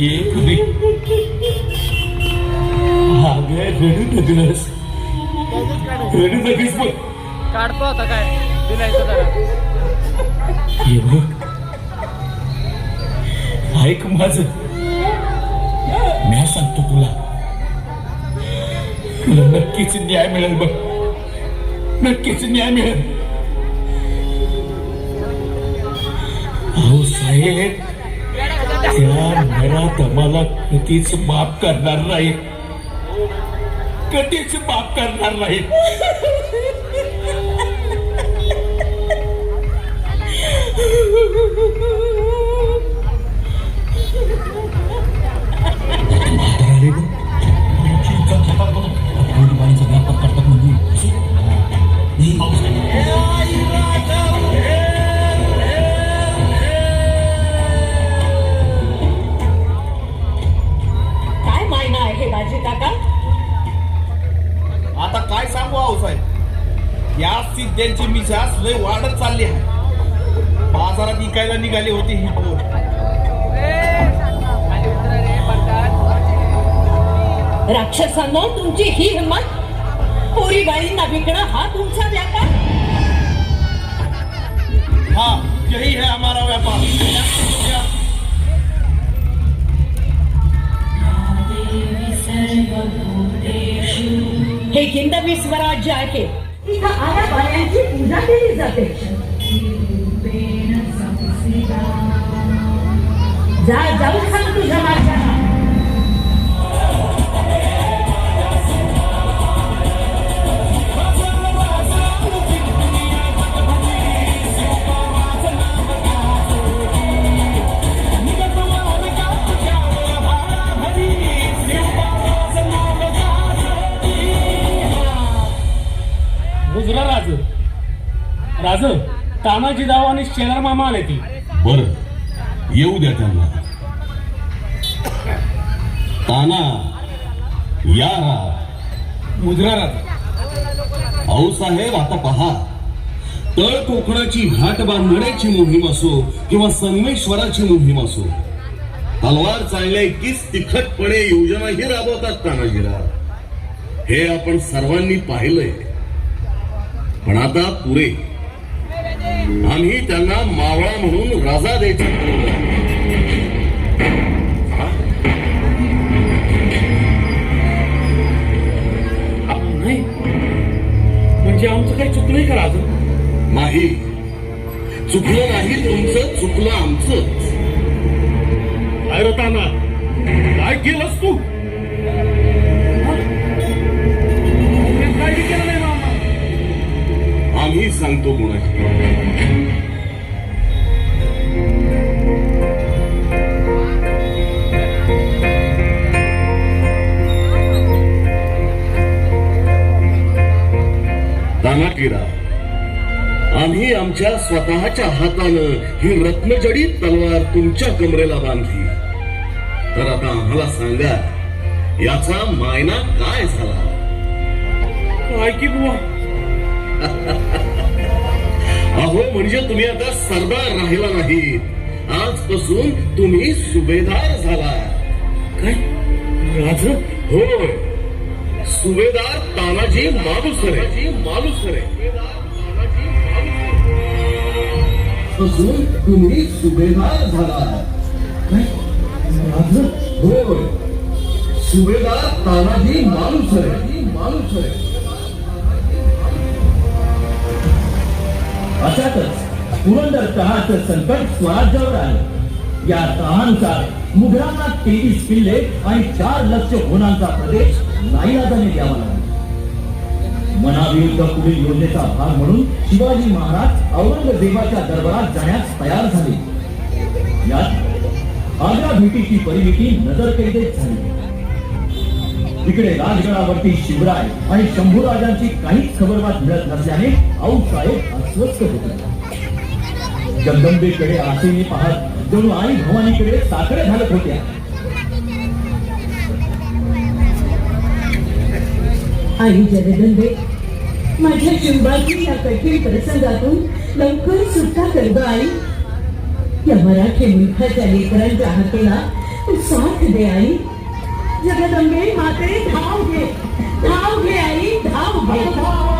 ये पुरी अगं रडू नकलस रडू नकलीस बघ काढतो आता काय? दिलायचं जरा. हे बघ. ऐक माझ. मी सांगतो तुला. तुला नक्कीच न्याय मिळेल बघ. नक्कीच न्याय मिळेल. अहो साहेब त्या घरात आम्हाला कधीच माफ करणार नाही. कधीच माफ करणार नाही. सिद्ध्यांची मिसास लय वाढत चालली आहे. बाजारात विकायला निघाली होती ही बरकात राक्षसांनो तुमची ही हिंमत पोरी बाईंना विकणं हा तुमचा व्यापार? हा यही है हमारा व्यापार. हे हिंदवी स्वराज्य आहे. इथं आल्या बायांची पूजा केली जाते. जा जाऊ सांग तुझ्या माझ्या राज तानाजी दाव आणि शेलार मामा आले ती. बर येऊ द्या त्यांना. ताना या गुजरा राज. साहेब आता पहा. तळ कोकणाची घाट बांधण्याची मोहीम असो किंवा संगमेश्वराची मोहीम असो तलवार चालल्या इतकीच तिखटपणे योजनाही राबवतात तानाजीराव हे आपण सर्वांनी पाहिलंय. पण आता पुरे. आम्ही त्यांना मावळा म्हणून राजा द्यायचा. नाही. म्हणजे आमचं काही चुकलंय का राज नाही. चुकलं नाही तुमचं चुकलं आमचं. काय रे ताना काय केलंस तू? आम्ही सांगतो गुणाची दानाकिरा आम्ही आमच्या स्वतःच्या हातानं ही रत्नजडीत तलवार तुमच्या कमरेला बांधली. तर आता आम्हाला सांगा याचा मायना काय झाला? काय की बुवा अहो म्हणजे तुम्ही आता सरदार राहिला नाही. आजपासून तुम्ही सुभेदार झाला. काय? राज? हो सुभेदार तानाजी मालुसरे. मालुसरे. पासून तुम्ही सुभेदार झाला. राज? हो सुभेदार तानाजी मालुसरे. मालुसरे. अशातच पुरंदर तहाचं संकट स्वराज्यावर आलं. या तहानुसार मुघलांना तेवीस किल्ले आणि चार लक्ष होणांचा प्रदेश नाईलाजाने द्यावा लागला. मनाविरुद्ध पुढील योजनेचा भाग म्हणून शिवाजी महाराज औरंगजेबाच्या दरबारात जाण्यास तयार झाले. यात आग्रा भेटीची परिमिती नजरकैदेत झाली. तिकडे राजगडावरती शिवराय आणि शंभूराजांची काहीच खबरबात मिळत नसल्याने आऊसाहेब अस्वस्थ होते. जगदंबेकडे आशेने पाहत जणू आई भवानीकडे साकडे घालत होत्या. आई जगदंबे माझ्या चिंबाची या कठीण प्रसंगातून लवकर सुटका कर आई. या मराठी मुलखाच्या लेकरांच्या हाकेला तू साथ दे आई. जगदंबे माते धाव घे धाव घे आई धाव घे शिवबा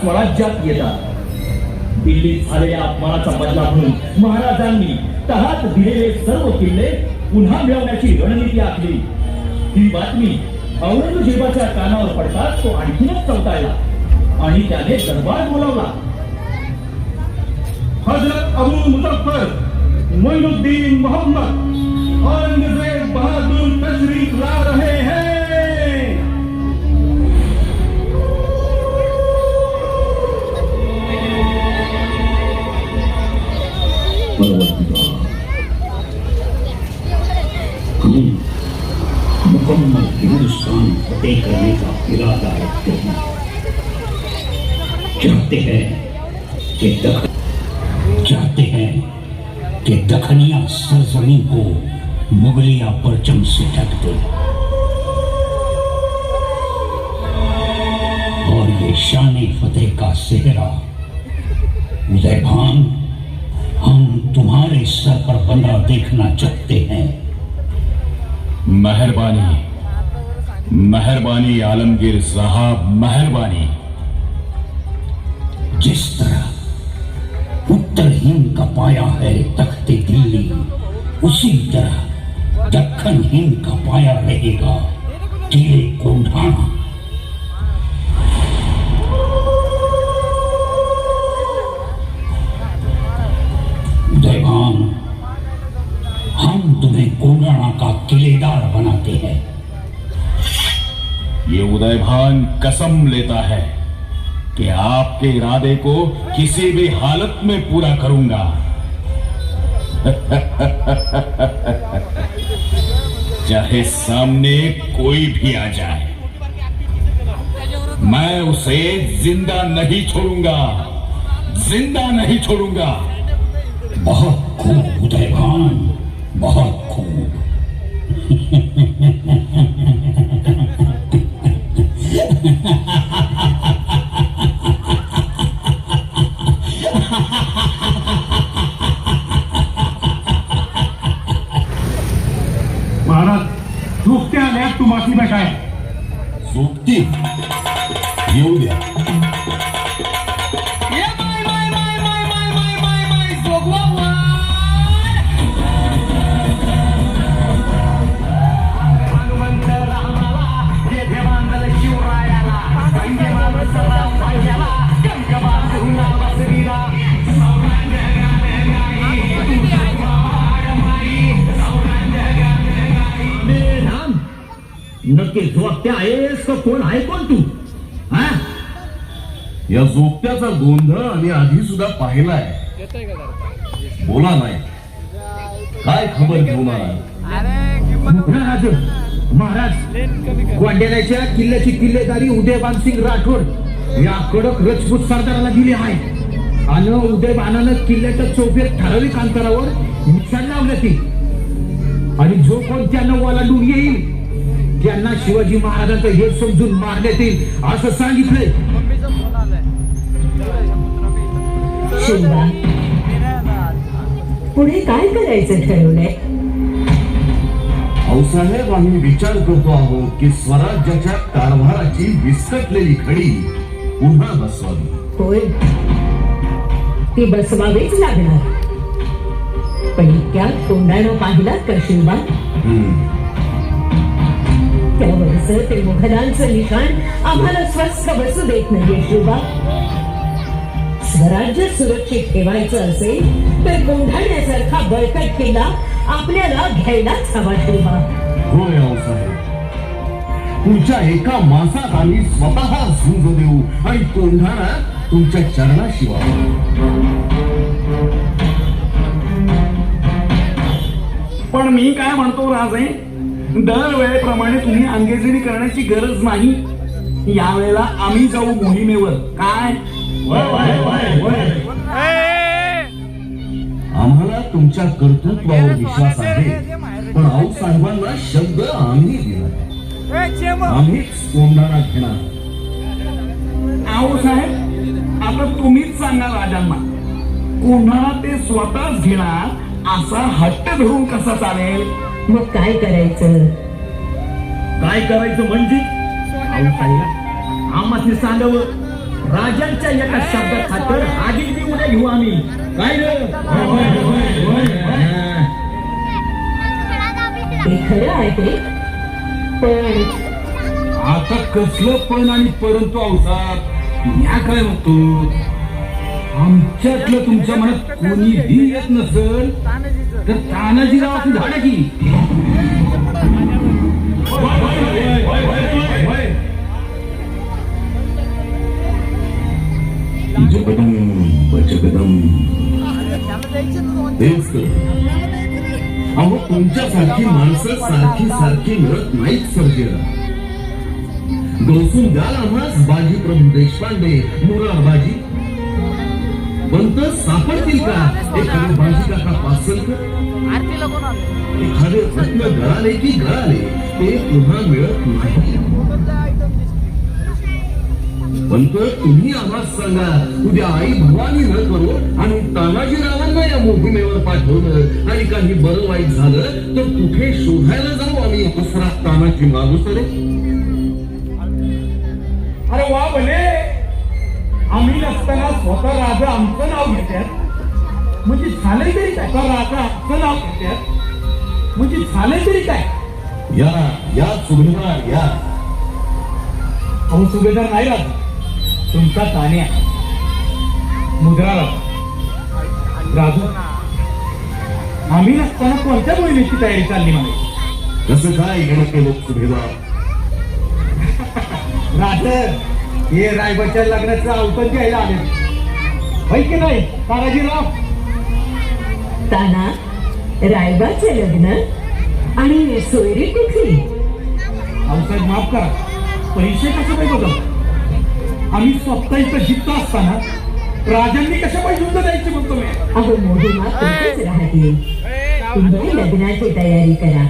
स्वराज्यात येतात. दिल्लीत झालेल्या अपमानाचा बदला म्हणून महाराजांनी तहात दिलेले सर्व किल्ले पुन्हा मिळवण्याची रणनीती आखली. ही बातमी औरंगजेबाच्या कानावर पडताच तो आणखीनच चौकायला आणि त्याने दरबार बोलावला. हजरत अबू मुजफ्फर मोइनुद्दीन मोहम्मद औरंगजेब बहादुर तशरीफ ला रहे हैं। मुकम्मल हिंदुस्तान फतेह करने का इरादा रखते हैं। चाहते हैं कि दख कि दखनिया सरजमी को मुगलिया परचम से ढक दे। और ये शान फतेह का सेहरा उदय भान हम तुम्हारे सर पर बंधा देखना चाहते हैं। मेहरबानी मेहरबानी आलमगीर साहब मेहरबानी। जिस तरह उत्तर हिंद का पाया है तख्ते दिल्ली। उसी तरह दक्षिण का पाया रहेगा टीले कोंढाना देवान हम तुम्हें कोंढाना का किलेदार बनाते हैं। ये उदयभान कसम लेता है। कि आपके इरादे को किसी भी हालत में पूरा करूँगा। चाहे सामने कोई भी आ जाए, मैं उसे ज़िंदा नहीं छोड़ूँगा। ज़िंदा नहीं छोड़ूँगा। बहुत खूब उदयभान बहुत खूब। आम्ही आधी सुद्धा पाहिलाय. बोला नाही. काय खबर घेऊन आला महाराज महाराज गोंडेराच्या किल्ल्याची किल्लेदारी उदयबानसिंग राठोड या कडक रजपूत सरदाराला दिली आहे. आणि उदयबानानं किल्ल्याच्या चौफेत ठराविक अंतरावर निशाण लावलं ती. आणि जो कोण त्यांना ओलांडून येईल त्यांना शिवाजी महाराजांचं हे समजून मारण्यात येईल असं सांगितलंय. शिवबा पुढे काय करायचं ठरवलंय? भाऊसाहेब आम्ही विचार करतो आहोत की स्वराज्याच्या कारभाराची विस्कटलेली खडी पुन्हा बसवावी. होय. ती बसवावीच लागणार. पण इतक्या तोंडानं पाहिला का हम्म. त्यावरच ते मुघलांचं निशाण आम्हाला स्वस्थ बसू देत नाहीये शिवबा स्वराज्य सुरक्षित ठेवायचं असेल तर कोंढाण्यासारखा बळकट किल्ला आपल्याला घ्यायलाच हवा शिवबा आऊसाहेब तुमच्या एका मासात आम्ही स्वतः झुंज देऊ आणि कोंढाणा तुमच्या चरणाशिवाय. पण मी काय म्हणतो राजे? दरवेळेप्रमाणे तुम्ही अंगेजरी करण्याची गरज नाही. यावेळेला आम्ही जाऊ मोहिमेवर. काय? आम्हाला तुमच्या कर्तृत्वावर विश्वास आहे पण आऊसाहेबांना शब्द आम्ही दिला आम्हीच कोंढाणा घेणार. आहो साहेब आता तुम्हीच सांगा राजांना. कोणाला ते स्वतःच घेणार असा हट्ट धरून कसा चालेल? मग काय करायचं? काय करायचं म्हणजे? अहो साहेब आम्हाला सांगावं. राजांच्या एका शब्दात खातर आधी बी उद्या घेऊ आम्ही काय हा. हे खरं आहे आता कसलं पण आणि परंतु अवसार या काय म्हणतो आमच्यातलं तुमच्या मनात कोणी बी येत नसल तर तानाजीरावाची झाडा की जगदंब जगदंब तेच अहो तुमच्यासारखी माणसं सारखी सारखी मिळत नाहीत सर्जेला डोसून द्याल आम्हास बाजी प्रभू देशपांडे मुरार बाजी पण सापडतील का एखादे बाजी काका पासल पासलकर एखादे रत्न गळाले की गळाले ते पुन्हा मिळत नाही. तर तुम्ही आम्हाला सांगा उद्या आई भवानी न करू आणि तानाजीरावांना या मोहिमेवर पाठवलं आणि काही बरं वाईट झालं तर कुठे शोधायला जाऊ आम्ही दुसरा तानाजी मागू सरे? अरे वा भले आम्ही नसताना स्वतः राजा आमचं नाव घेतात म्हणजे झाले तरी काय? स्वतः राजा आमचं नाव घेतात म्हणजे झाले तरी काय? या या सुभेदार या. अहो सुभेदार नाही राजा. तुमचा तान्या. मुद्रा राजा. राजू आम्ही नसताना कोणत्या मोहिमेची तयारी चालली म्हणे कसं काय घेणं केलं सुभेदार राज हे रायबाच्या लग्नाचं अवतन घ्यायला आले. होय की नाही? तानाजीराव. ताना रायबाचे लग्न आणि सोयरी कुठली? आमचा माफ करा. पैसे कसं काय बघा आम्ही स्वतः इथं जिद्द असताना राजांनी कशा पाहिजे युद्ध द्यायचे म्हणतो मी? अहो मोहिमा तुमचीच तुम्ही लग्नाची तयारी करा.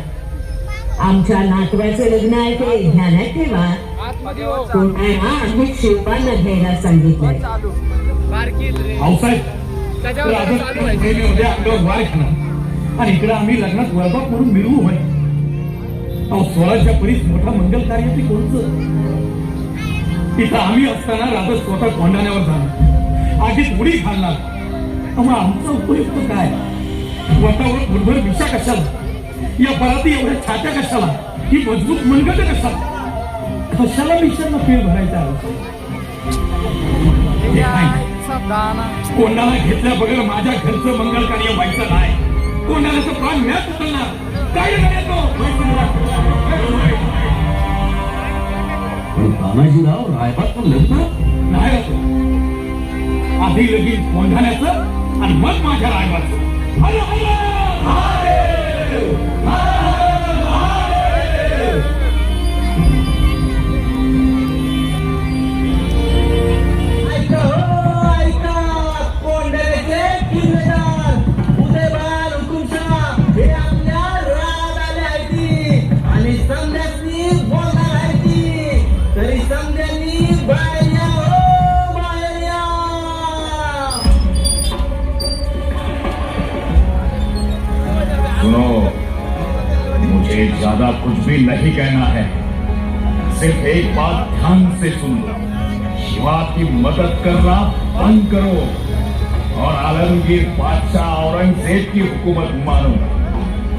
आमच्या नातवाचं लग्न आहे ते ध्यानात ठेवा. कोणाला आम्ही शिल्पांना घ्यायला सांगितलंय. घेणार. आणि इकडे आम्ही लग्नात वैभव म्हणून मिळवू होय. स्वराज्या परीस मोठा मंगल कार्य ते कोणचं? तिथं आम्ही असताना राजा स्वतः कोंडाण्यावर जाणार आधीच उडी घालणार. त्यामुळे आमचं उपयुक्त काय? स्वतःवर भरभर विषा कशाला? या बराती एवढ्या छात्या कशाला? ही मजबूत मनगट कशाला कशाला मिशांना पेळ भरायचा कोणाला घेतल्या बगर माझ्या घरचं मंगल कार्य व्हायचं नाही. कोणाला तर प्राण मिळत उचलणार. काय तानाजीराव रायबात पण लग्न नाही आधी लगीन कोंढाण्याचं आणि मग माझ्या रायबाचं हरे! हरे! हरे! ज़्यादा कुछ भी नहीं कहना है। सिर्फ़ एक बात ध्यान से सुन। शिवा की मदद करना बंद करो और आलमगीर बादशाह औरंगज़ेब की हुकूमत मानो।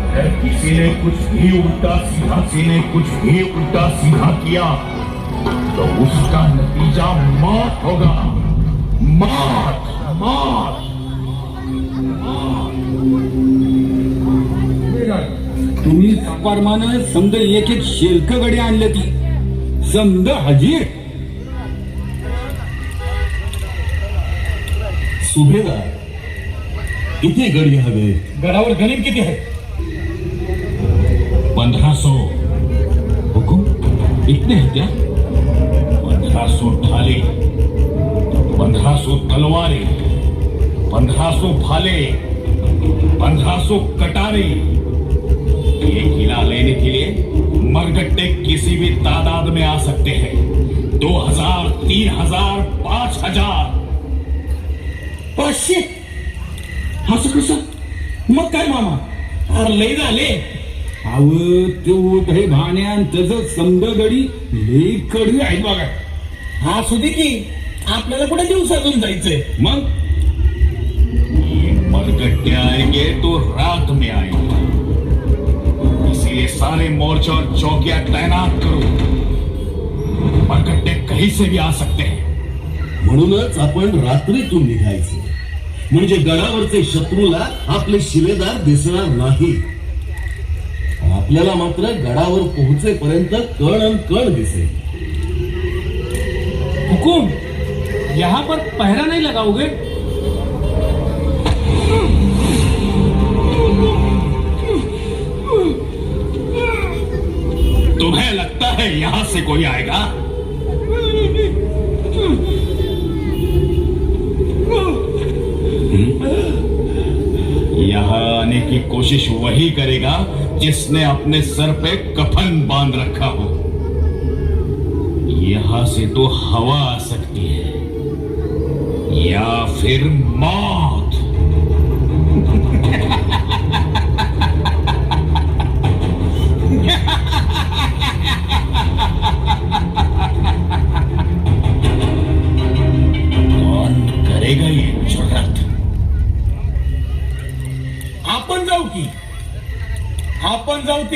अगर किसी ने कुछ भी उल्टा सीधा, किसी ने कुछ भी उल्टा सीधा किया तो उसका नतीजा मौत होगा। मौत मौत। तुम्ही परमानं समज एक एक शेल्क गडी आणले ती. समज हजीर. सुभेदार किती गडी हवे? गडावर गणित किती आहे? पंद्रह सौ हुकुम इतने हैं क्या पंद्रह सौ ढाले पंद्रह सौ तलवारें. पंद्रह सौ भाले पंद्रह सौ कटारे. ये किला लेने के लिए मरगट्टे किसी भी तादाद में आ सकते हैं। दो हजार तीन हजार पांच हजार। पाचशे असं कसं मग काय मामा। अरे लय झाले अव तो हे भाण्यान तसं समज गडी लई कडवी आहे बघा। हा सुधी की आपल्याला कुठे दिवसातून जायचंय? मग? मरगट्टे आएंगे तो रात में आएंगे। सारे मोर्चे और चौकियां तैनात करो। मरगट्टे कहीं से भी आ सकते हैं। म्हणूनच आपण रात्रीतून निघायचं। म्हणजे गडावरचे शत्रूला आपले शिलेदार दिसणार नाही। आपल्याला मात्र गडावर पोहोचेपर्यंत कण अन कण दिसेल। हुकुम यहाँ पर पहरा नहीं लगाओगे? तुम्हें लगता है यहाँ से कोई आएगा? यहाँ आने की कोशिश वही करेगा जिसने अपने सर पे कफन बाँध रखा हो। यहाँ से तो हवा आ सकती है, या फिर मौत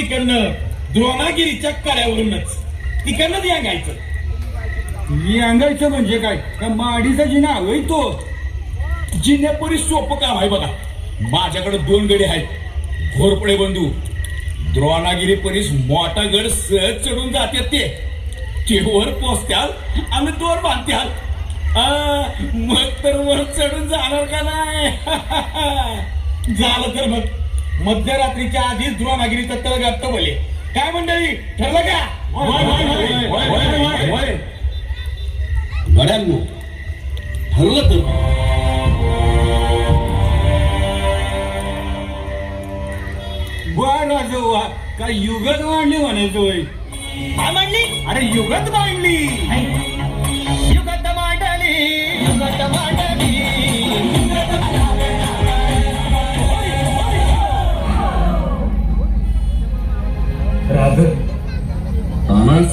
तिकडनं द्रोणागिरीच्या कड्यावरूनच. तिकडनं यांगायचं मी अंगायचं म्हणजे काय? का माडीचा जिना हवंय तो जिल्ह्यापुरी सोपं काम आहे बघा. माझ्याकडे दोन गडे आहेत. घोरपडे बंधू. द्रोणागिरी परीस मोठा गड सहज चढून जातात ते ते पोचत्याल आणि दोर बांधत्याल. मग तर वर चढून जाणार का नाही? झालं तर मग. मध्यरात्रीच्या आधीच द्रोणागिरीचा तळ गाठतो बोले काय मंडळी ठरलं का. गड्यांनो ठरलं तर. वा काय युगत वाढली म्हणायचं मांडली अरे युगत मांडली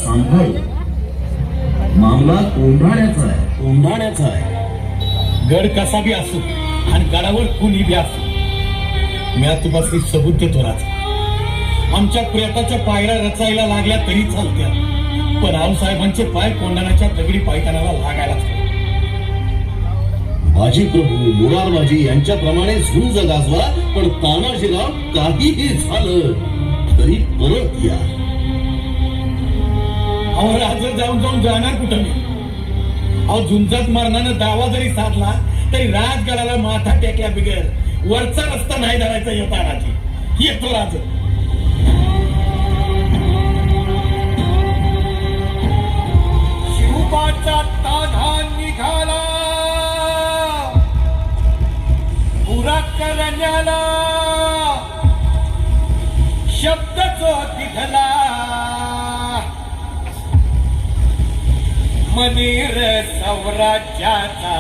सांभाळ मामला कोंढाण्याचा आहे. कोंढाण्याचा आहे. गड कसा बी असो आणि गडावर कुणी बी असो मी तुम्हाला सबूत देतो राज आमच्या प्रेताच्या पायऱ्या रचायला लागल्या तरी चालत्या. पण आऊसाहेबांचे पाय कोंढाण्याच्या दगडी पायतानाला लागायलाच हवे. बाजी प्रभू मुरारबाजी यांच्याप्रमाणे झुंज गाजवा पण तानाजीराव काहीही झालं तरी परत या. अहो राज जाऊन जाऊन जाणार कुठं मी? अहो झुंजात मरणानं दावा जरी साधला तरी राजगडाला माथा टेकल्या बिगर वरचा रस्ता नाही धरायचा येतानाची येतो राज. शिवबाचा ताधा निघाला. पुरा करण्याला. शब्द जो तिथला मनीर सौराज्याचा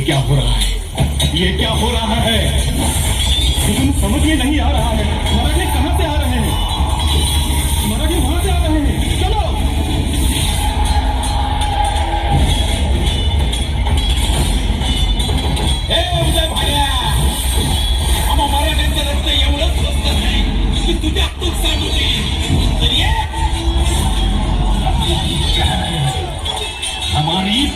ये क्या हो रहा है। ये क्या हो रहा है। लेकिन समझ में नहीं आ रहा है। मराठी कहाँ से आ रहे हैं? मराठी वहां से आ रहे हैं। चलो। मराठ्यांचं रक्त स्वस्त नाही की तुझ्या हमारी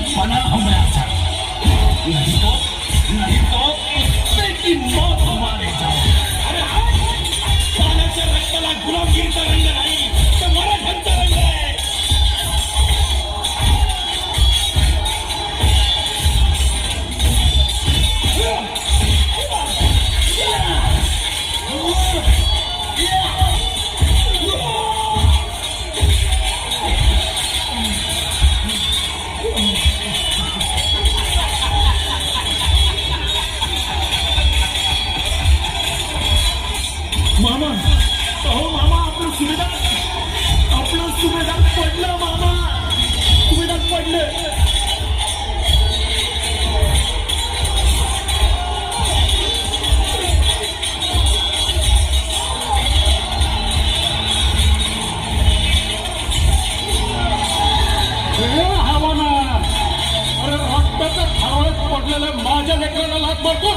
माझ्या लेकराला मारतो.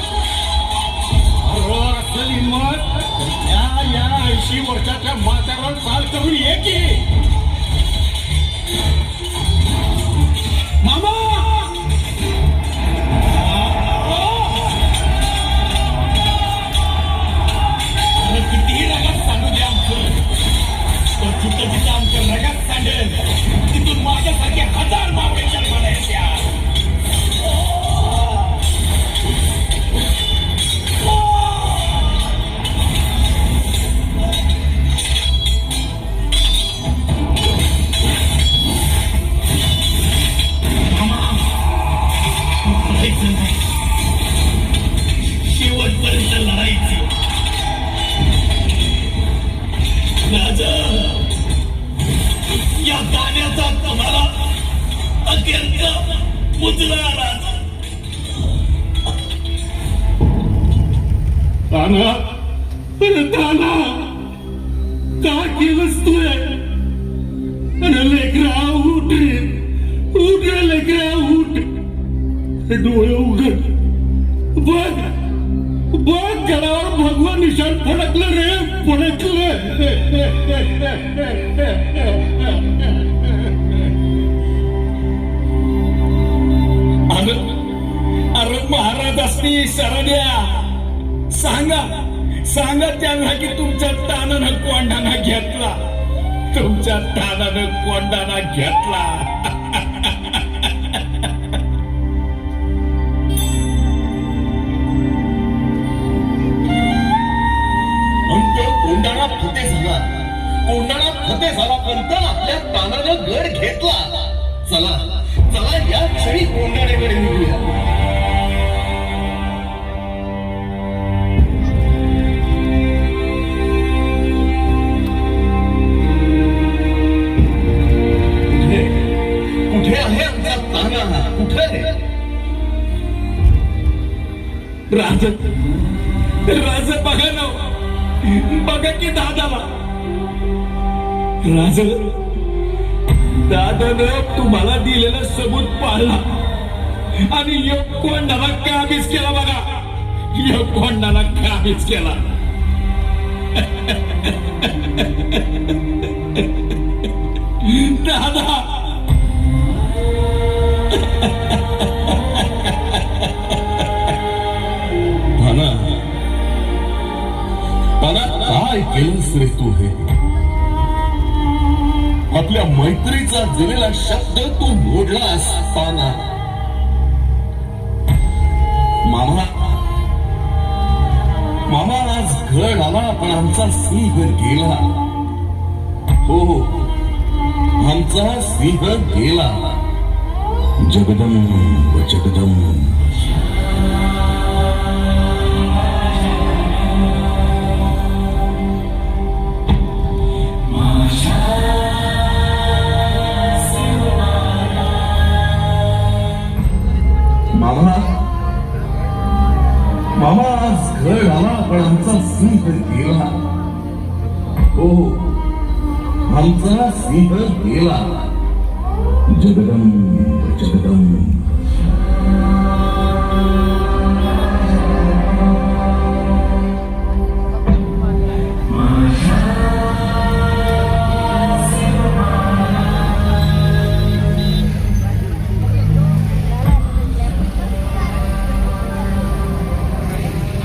असेल हिंमत या या ऐंशी वर्षाच्या म्हाताऱ्यावर चाल करून ये की. तुमच्या तानानं कोंडाना घेतला. अंत कोंडाणा फते झाला. कोंडाणा फते झाला पंत आपल्या तानानं गड घेतला. चला चला या क्षणी कोंडाण्याकडे निघूया. ताना कुठे राज राज बघा ना. बघा की दादाला. राज दादानं तुम्हाला दिलेलं सबूत पाळला. आणि योग कोंडाला काबीज केला बघा. योग कोंडाला काबीज केला. दादा काय केलंस रे तू हे? आपल्या मैत्रीचा दिलेला शब्द तू मोडलास ताना मामा मामा आज घड आला पण आमचा सिंह गेला. हो हो आमचा सिंह गेला. जगदंब जगदंब